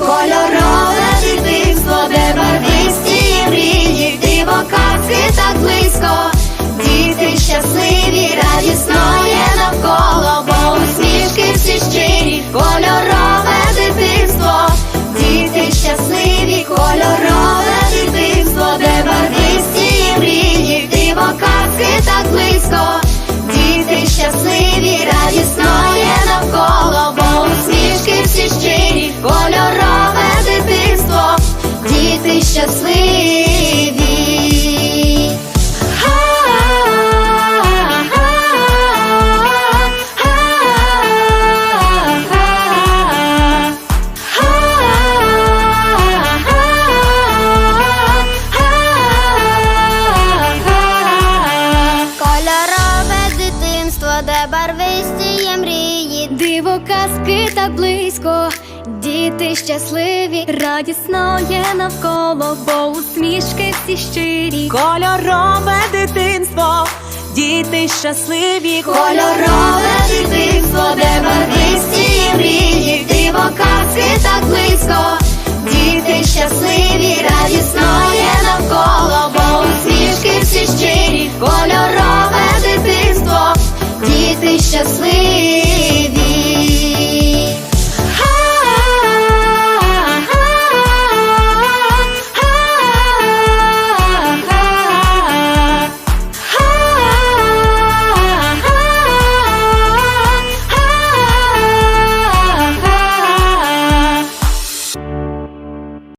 кольорове дитинство, де барвисті мрії, диво казки так близько, діти щасливі, радісно є навколо, бо усмішки всі щирі, кольорове дитинство, діти щасливі, кольорове дитинство, де барвисті мрії, диво казки так близько, діти щасливі, радісно де барвисті є диво казки так близько, діти щасливі, радісно є навколо, бо усмішки всі щирі. Кольорове дитинство, діти щасливі, Кольорове дитинство, де барвисті мрії, диво казки так близько, діти щасливі, радісно є навколо, бо усмішки всі щирі, кольорове дитинство, діти щасливі.